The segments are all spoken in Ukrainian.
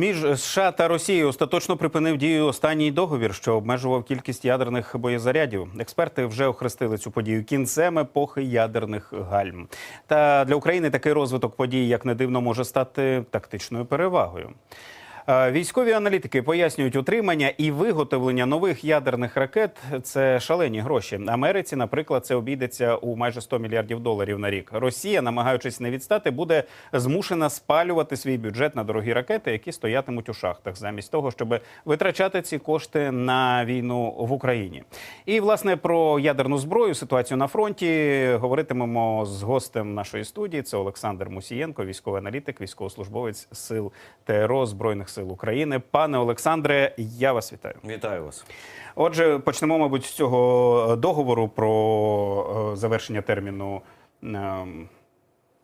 Між США та Росією остаточно припинив дію останній договір, що обмежував кількість ядерних боєзарядів. Експерти вже охрестили цю подію кінцем епохи ядерних гальм. Та для України такий розвиток подій, як не дивно, може стати тактичною перевагою. Е, Військові аналітики пояснюють, утримання і виготовлення нових ядерних ракет це шалені гроші. Америці, наприклад, це обійдеться у майже 100 мільярдів доларів на рік. Росія, намагаючись не відстати, буде змушена спалювати свій бюджет на дорогі ракети, які стоятимуть у шахтах, замість того, щоб витрачати ці кошти на війну в Україні. І власне про ядерну зброю, ситуацію на фронті говоритимемо з гостем нашої студії. Це Олександр Мусієнко, військовий аналітик, військовослужбовець сил ТРО Збройних сил України. Пане Олександре, я вас вітаю. Вітаю вас. Отже, почнемо, мабуть, з цього договору про е, завершення терміну.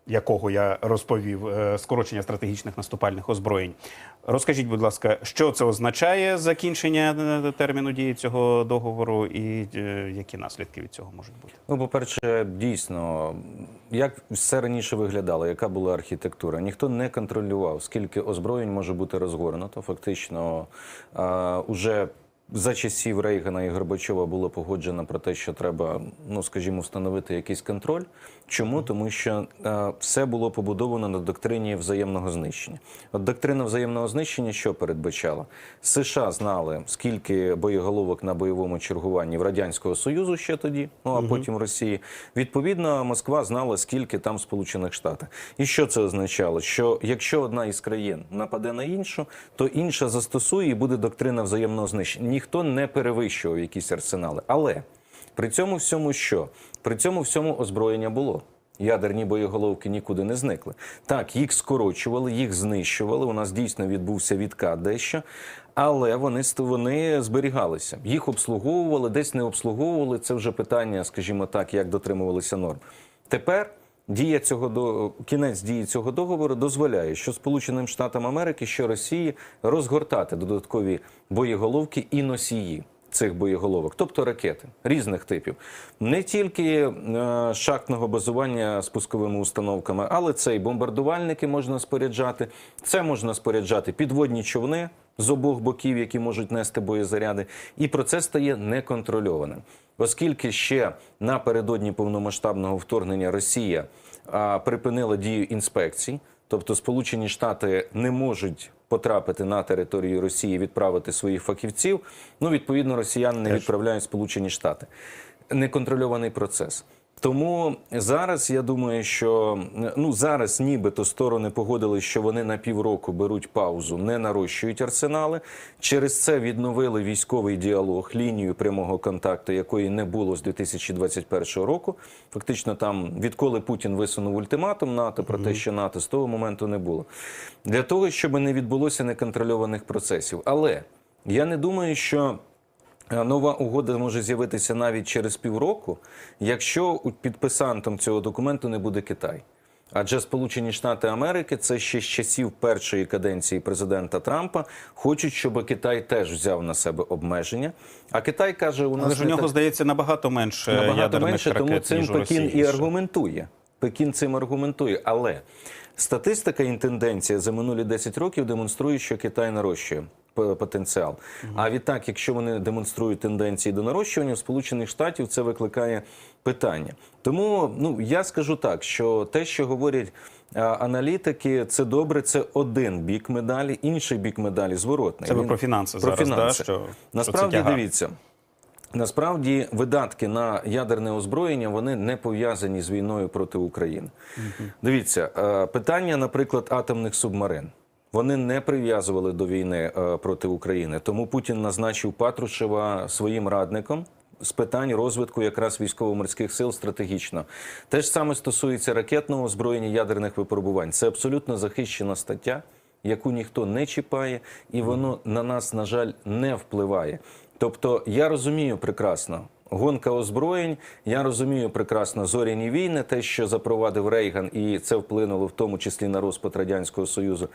Якого я розповів е, скорочення стратегічних наступальних озброєнь. Розкажіть, будь ласка, що це означає закінчення е, терміну дії цього договору, і е, які наслідки від цього можуть бути? Ну, по-перше, дійсно, як все раніше виглядало, яка була архітектура? Ніхто не контролював, скільки озброєнь може бути розгорнуто. Фактично, уже за часів Рейгана і Горбачова було погоджено про те, що треба, ну скажімо, встановити якийсь контроль. Чому? Тому що е, все було побудовано на доктрині взаємного знищення. От доктрина взаємного знищення що передбачала? США знали, скільки боєголовок на бойовому чергуванні в Радянського Союзу ще тоді, ну а потім Росії. Відповідно, Москва знала, скільки там Сполучених Штатах. І що це означало? Що якщо одна із країн нападе на іншу, то інша застосує і буде доктрина взаємного знищення. Ніхто не перевищував якісь арсенали. Але при цьому всьому що? При цьому всьому озброєння було. Ядерні боєголовки нікуди не зникли. Так, їх скорочували, їх знищували. У нас дійсно відбувся відкат дещо, але вони вони зберігалися. Їх обслуговували, десь не обслуговували. Це вже питання, скажімо так, як дотримувалися норм. Тепер дія цього до кінець дії цього договору дозволяє, що Сполученим Штатам Америки, що Росії розгортати додаткові боєголовки і носії цих боєголовок, тобто ракети різних типів, не тільки е, шахтного базування спусковими установками, але це і бомбардувальники можна споряджати. Це можна споряджати підводні човни з обох боків, які можуть нести боєзаряди, і процес стає неконтрольованим, оскільки ще напередодні повномасштабного вторгнення Росія припинила дію інспекцій. Тобто Сполучені Штати не можуть потрапити на територію Росії, відправити своїх фахівців. Ну, відповідно, росіяни не відправляють Сполучені Штати. Неконтрольований процес. Тому зараз я думаю, що ну зараз нібито сторони погодили, що вони на півроку беруть паузу, не нарощують арсенали. Через це відновили військовий діалог, лінію прямого контакту, якої не було з 2021 року. Фактично, там відколи Путін висунув ультиматум НАТО про те, що НАТО з того моменту не було для того, щоб не відбулося неконтрольованих процесів. Але я не думаю, що. Е, Нова угода може з'явитися навіть через півроку, якщо підписантом цього документу не буде Китай. Адже Сполучені Штати Америки це ще з часів першої каденції президента Трампа хочуть, щоб Китай теж взяв на себе обмеження. А Китай каже, у нас Але ж у нього так- здається набагато менше набагато ядерних менше, ракет, тому цим ніж Пекін Росії. і аргументує. Пекін цим аргументує. Але статистика і тенденція за минулі 10 років демонструє, що Китай нарощує потенціал. А відтак, якщо вони демонструють тенденції до нарощування, в Сполучених Штатів це викликає питання. Тому ну я скажу так, що те, що говорять аналітики, це добре, це один бік медалі, інший бік медалі зворотний. Це ви Він- про фінанси про зараз, фінанси. що- що насправді тягар. дивіться. Насправді видатки на ядерне озброєння вони не пов'язані з війною проти України. Дивіться, е, питання, наприклад, атомних субмарин. Вони не прив'язували до війни е, проти України. Тому Путін назначив Патрушева своїм радником з питань розвитку якраз військово-морських сил стратегічно. Те ж саме стосується ракетного озброєння ядерних випробувань. Це абсолютно захищена стаття, яку ніхто не чіпає, і воно на нас, на жаль, не впливає. Тобто я розумію прекрасно. Гонка озброєнь, я розумію прекрасно зоряні війни, те, що запровадив Рейган, і це вплинуло в тому числі на розпад радянського союзу.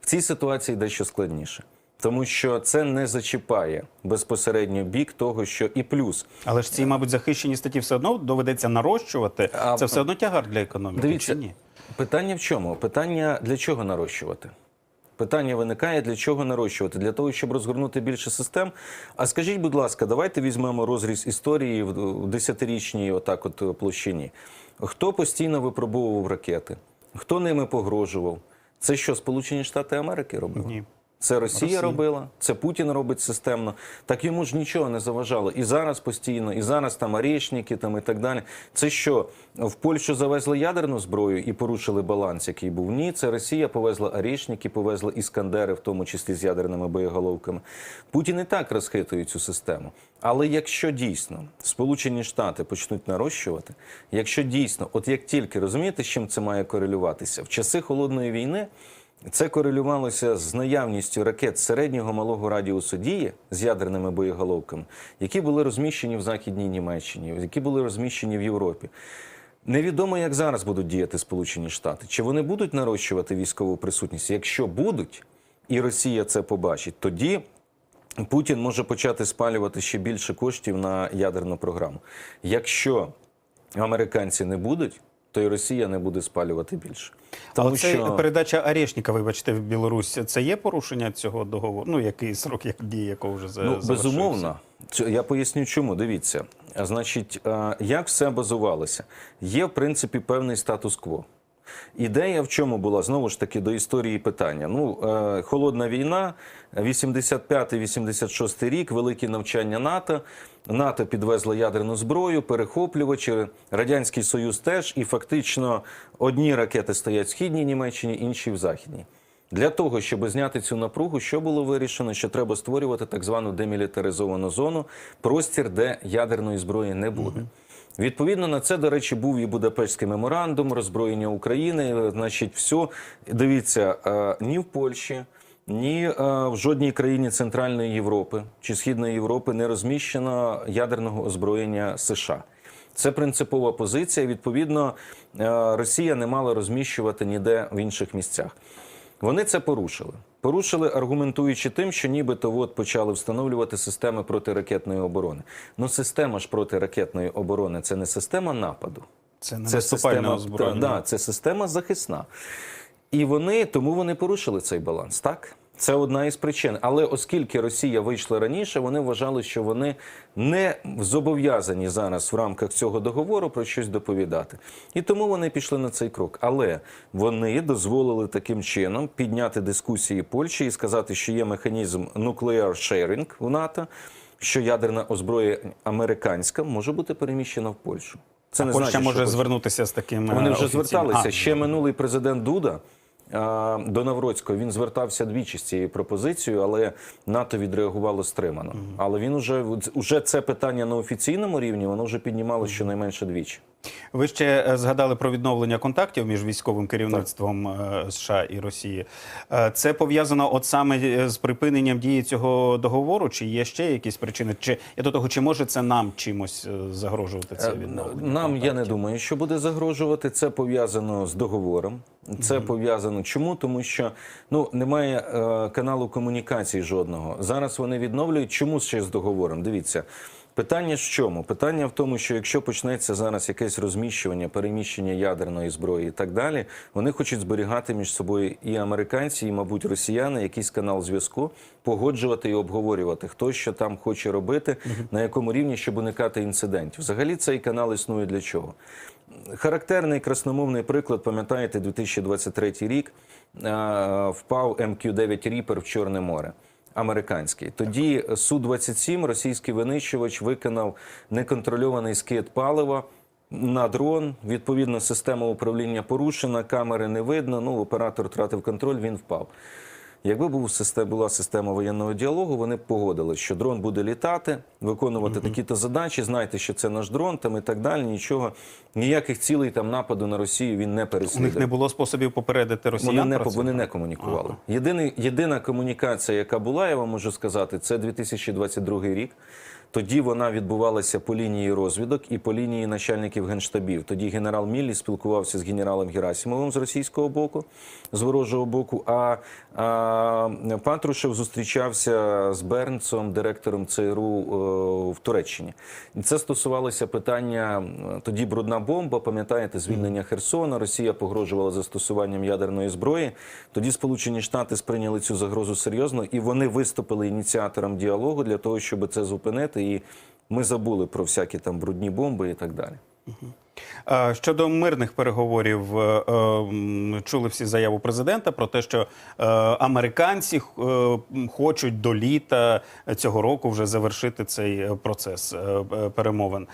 В цій ситуації дещо складніше, тому що це не зачіпає безпосередньо бік того, що і плюс Але ж ці, мабуть, захищені статті все одно доведеться нарощувати. А- Це все одно тягар для економіки. Дивіться, чи ні? питання в чому? Питання для чого нарощувати? Питання виникає, для чого нарощувати? Для того, щоб розгорнути більше систем. А скажіть, будь ласка, давайте візьмемо розріз історії в десятирічній отак от площині. Хто постійно випробовував ракети? Хто ними погрожував? Це що, Сполучені Штати Америки робили? Ні. Це Росія, Росія. робила, це Путін робить системно. Так йому ж нічого не заважало. І зараз постійно, і зараз там орешники там і так далі. Це що в Польщу завезли ядерну зброю і порушили баланс, який був? Ні, це Росія повезла орешники, повезла іскандери, в тому числі з ядерними боєголовками. Путін і так розхитує цю систему. Але якщо дійсно Сполучені Штати почнуть нарощувати, якщо дійсно, от як тільки розумієте, з чим це має корелюватися в часи холодної війни. Це корелювалося з наявністю ракет середнього малого радіусу дії з ядерними боєголовками, які були розміщені в Західній Німеччині, які були розміщені в Європі. Невідомо, як зараз будуть діяти Сполучені Штати. Чи вони будуть нарощувати військову присутність? Якщо будуть, і Росія це побачить, тоді Путін може почати спалювати ще більше коштів на ядерну програму. Якщо американці не будуть, то й Росія не буде спалювати більше. Але це передача Арешника, вибачте, в Білорусь. Це є порушення цього договору? Ну, який срок як дії, якого вже за- Ну, безумовно. Я поясню, чому. Дивіться. Значить, як все базувалося? Є, в принципі, певний статус-кво. Ідея в чому була? Знову ж таки, до історії питання. Ну, е, холодна війна, 85-86 рік, великі навчання НАТО. НАТО підвезло ядерну зброю, перехоплювачі, Радянський Союз теж, і фактично одні ракети стоять в східній Німеччині, інші в західній. Для того, щоб зняти цю напругу, що було вирішено, що треба створювати так звану демілітаризовану зону, простір, де ядерної зброї не буде. Відповідно на це, до речі, був і Будапештський меморандум, роззброєння України. Значить, все дивіться е, ні в Польщі, ні е, в жодній країні Центральної Європи чи Східної Європи не розміщено ядерного озброєння США. Це принципова позиція. Відповідно, е, Росія не мала розміщувати ніде в інших місцях. Вони це порушили. Порушили, аргументуючи тим, що нібито от почали встановлювати системи протиракетної оборони. Ну, система ж протиракетної оборони це не система нападу. Це не Це система, та, да, це система захисна. І вони тому вони порушили цей баланс. Так, це одна із причин. Але оскільки Росія вийшла раніше, вони вважали, що вони не зобов'язані зараз в рамках цього договору про щось доповідати. І тому вони пішли на цей крок. Але вони дозволили таким чином підняти дискусії Польщі і сказати, що є механізм nuclear sharing у НАТО, що ядерна озброя американська може бути переміщена в Польщу. Це не Польща значить, може що звернутися з таким. вони е, вже офіційним- зверталися. А, Ще минулий президент Дуда а, до Навроцького він звертався двічі з цією пропозицією, але НАТО відреагувало стримано. Але він уже, уже це питання на офіційному рівні, воно вже піднімалося щонайменше двічі. Ви ще е, згадали про відновлення контактів між військовим керівництвом е, США і Росії. Е, Це пов'язано от саме з припиненням дії цього договору, чи є ще якісь причини? Чи я до того, чи може це нам чимось загрожувати це відновлення? Нам я не думаю, що буде загрожувати. Це пов'язано з договором. Це пов'язано. Чому? Тому що ну немає е, каналу комунікації жодного. Зараз вони відновлюють. Чому ще з договором? Дивіться. Питання в чому? Питання в тому, що якщо почнеться зараз якесь розміщування, переміщення ядерної зброї і так далі, вони хочуть зберігати між собою і американці, і, мабуть, росіяни якийсь канал зв'язку, погоджувати і обговорювати, хто що там хоче робити, на якому рівні, щоб уникати інцидентів. Взагалі цей канал існує для чого? Характерний красномовний приклад, пам'ятаєте, 2023 рік впав МК-9 Ріпер в Чорне море. Американський тоді су 27 російський винищувач виконав неконтрольований скид палива на дрон. Відповідно, система управління порушена, камери не видно. Ну оператор втратив контроль, він впав. Якби був систем, була система воєнного діалогу, вони б погодили, що дрон буде літати, виконувати такі-то задачі. Знайте, що це наш дрон, там і так далі. Нічого, ніяких цілей там нападу на Росію він не У них не було способів попередити росіян. Вони не, про це? вони не комунікували. Єдиний, єдина комунікація, яка була, я вам можу сказати, це 2022 рік. Тоді вона відбувалася по лінії розвідок і по лінії начальників генштабів. Тоді генерал Міллі спілкувався з генералом Герасимовим з російського боку, з ворожого боку. А, а Патрушев зустрічався з Бернцем, директором ЦРУ е, в Туреччині. Це стосувалося питання е, тоді брудна бомба. Пам'ятаєте, звільнення Херсона. Росія погрожувала застосуванням ядерної зброї. Тоді Сполучені Штати сприйняли цю загрозу серйозно, і вони виступили ініціатором діалогу для того, щоб це зупинити. І ми забули про всякі там брудні бомби і так далі. Щодо мирних переговорів, е, е, м, чули всі заяву президента про те, що е, американці е, хочуть до літа цього року вже завершити цей процес перемовин.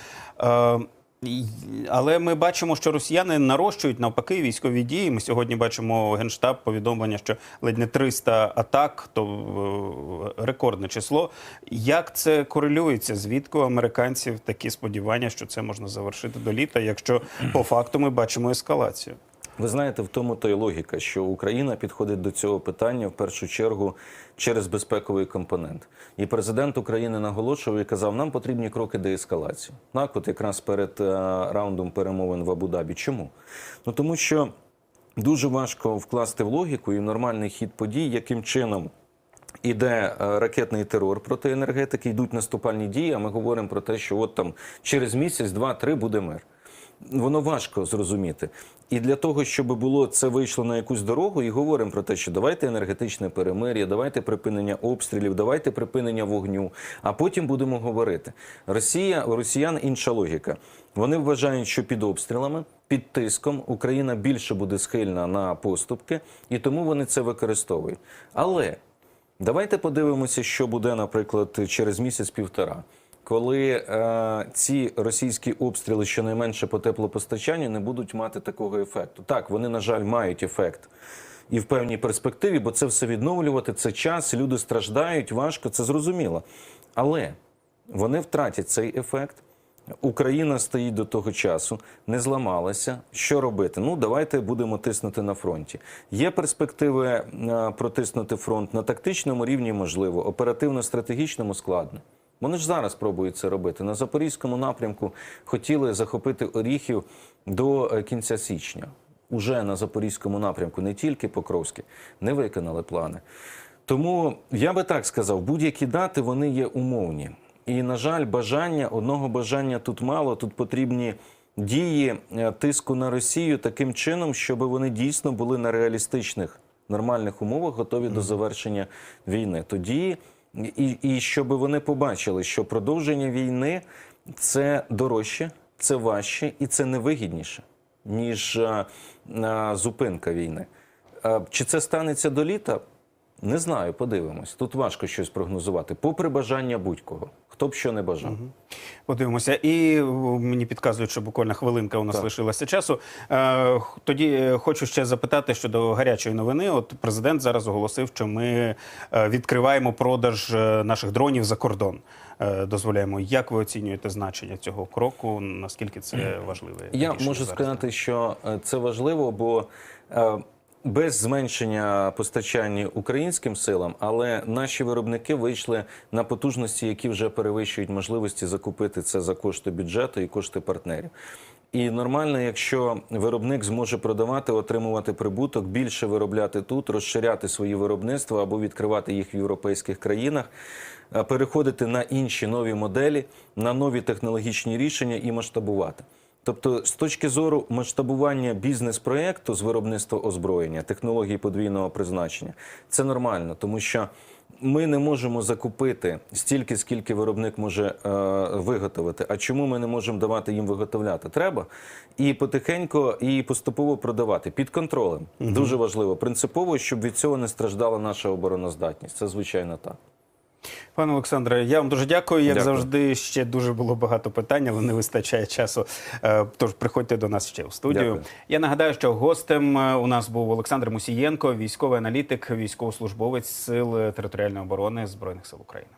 Але ми бачимо, що росіяни нарощують навпаки військові дії. Ми сьогодні бачимо генштаб повідомлення, що ледь не 300 атак, то е, рекордне число. Як це корелюється? Звідки у американців такі сподівання, що це можна завершити до літа, якщо по факту ми бачимо ескалацію? Ви знаєте, в тому то й логіка, що Україна підходить до цього питання в першу чергу через безпековий компонент. І президент України наголошував і казав, нам потрібні кроки деескалації. Так, от якраз перед е, раундом перемовин в Абу-Дабі. Чому? Ну тому що дуже важко вкласти в логіку і в нормальний хід подій, яким чином. Іде е, ракетний терор проти енергетики, йдуть наступальні дії. А ми говоримо про те, що от там через місяць, два-три буде мир. Воно важко зрозуміти. І для того, щоб було це вийшло на якусь дорогу, і говоримо про те, що давайте енергетичне перемир'я, давайте припинення обстрілів, давайте припинення вогню. А потім будемо говорити. Росія росіян інша логіка. Вони вважають, що під обстрілами, під тиском Україна більше буде схильна на поступки, і тому вони це використовують. Але Давайте подивимося, що буде, наприклад, через місяць-півтора, коли е, ці російські обстріли, щонайменше по теплопостачанню, не будуть мати такого ефекту. Так, вони, на жаль, мають ефект і в певній перспективі, бо це все відновлювати, це час, люди страждають, важко, це зрозуміло. Але вони втратять цей ефект. Україна стоїть до того часу, не зламалася. Що робити? Ну давайте будемо тиснути на фронті. Є перспективи е, протиснути фронт на тактичному рівні, можливо, оперативно-стратегічному складно. Вони ж зараз пробують це робити. На запорізькому напрямку хотіли захопити оріхів до е, кінця січня. Уже на запорізькому напрямку, не тільки Покровське, не виконали плани. Тому я би так сказав, будь-які дати вони є умовні. І, на жаль, бажання одного бажання тут мало. Тут потрібні дії е, тиску на Росію таким чином, щоб вони дійсно були на реалістичних нормальних умовах готові до завершення війни. Тоді і, і щоб вони побачили, що продовження війни це дорожче, це важче і це невигідніше, ніж а, а, зупинка війни. А, Чи це станеться до літа? Не знаю, подивимось. Тут важко щось прогнозувати, попри бажання будь-кого, хто б що не бажав. Подивимося. І мені підказують, що буквально хвилинка у нас лишилася часу. Е, тоді е, хочу ще запитати щодо гарячої новини. От президент зараз оголосив, що ми е, відкриваємо продаж е, наших дронів за кордон. Е, дозволяємо. Як ви оцінюєте значення цього кроку? Наскільки це важливе? Я можу зараз? сказати, що е, це важливо, бо е, без зменшення постачання українським силам, але наші виробники вийшли на потужності, які вже перевищують можливості закупити це за кошти бюджету і кошти партнерів. І нормально, якщо виробник зможе продавати, отримувати прибуток, більше виробляти тут, розширяти свої виробництва або відкривати їх в європейських країнах, е, переходити на інші нові моделі, на нові технологічні рішення і масштабувати. Тобто, з точки зору масштабування бізнес-проєкту з виробництва озброєння, технологій подвійного призначення, це нормально, тому що ми не можемо закупити стільки, скільки виробник може е, виготовити. А чому ми не можемо давати їм виготовляти? Треба і потихеньку, і поступово продавати під контролем. Дуже важливо, принципово, щоб від цього не страждала наша обороноздатність. Це звичайно так. Пане Олександре, я вам дуже дякую. Як Дякую. завжди, ще дуже було багато питань, але не вистачає часу. Е, Тож приходьте до нас ще в студію. Дякую. Я нагадаю, що гостем е, у нас був Олександр Мусієнко, військовий аналітик, військовослужбовець Сил територіальної оборони Збройних сил України.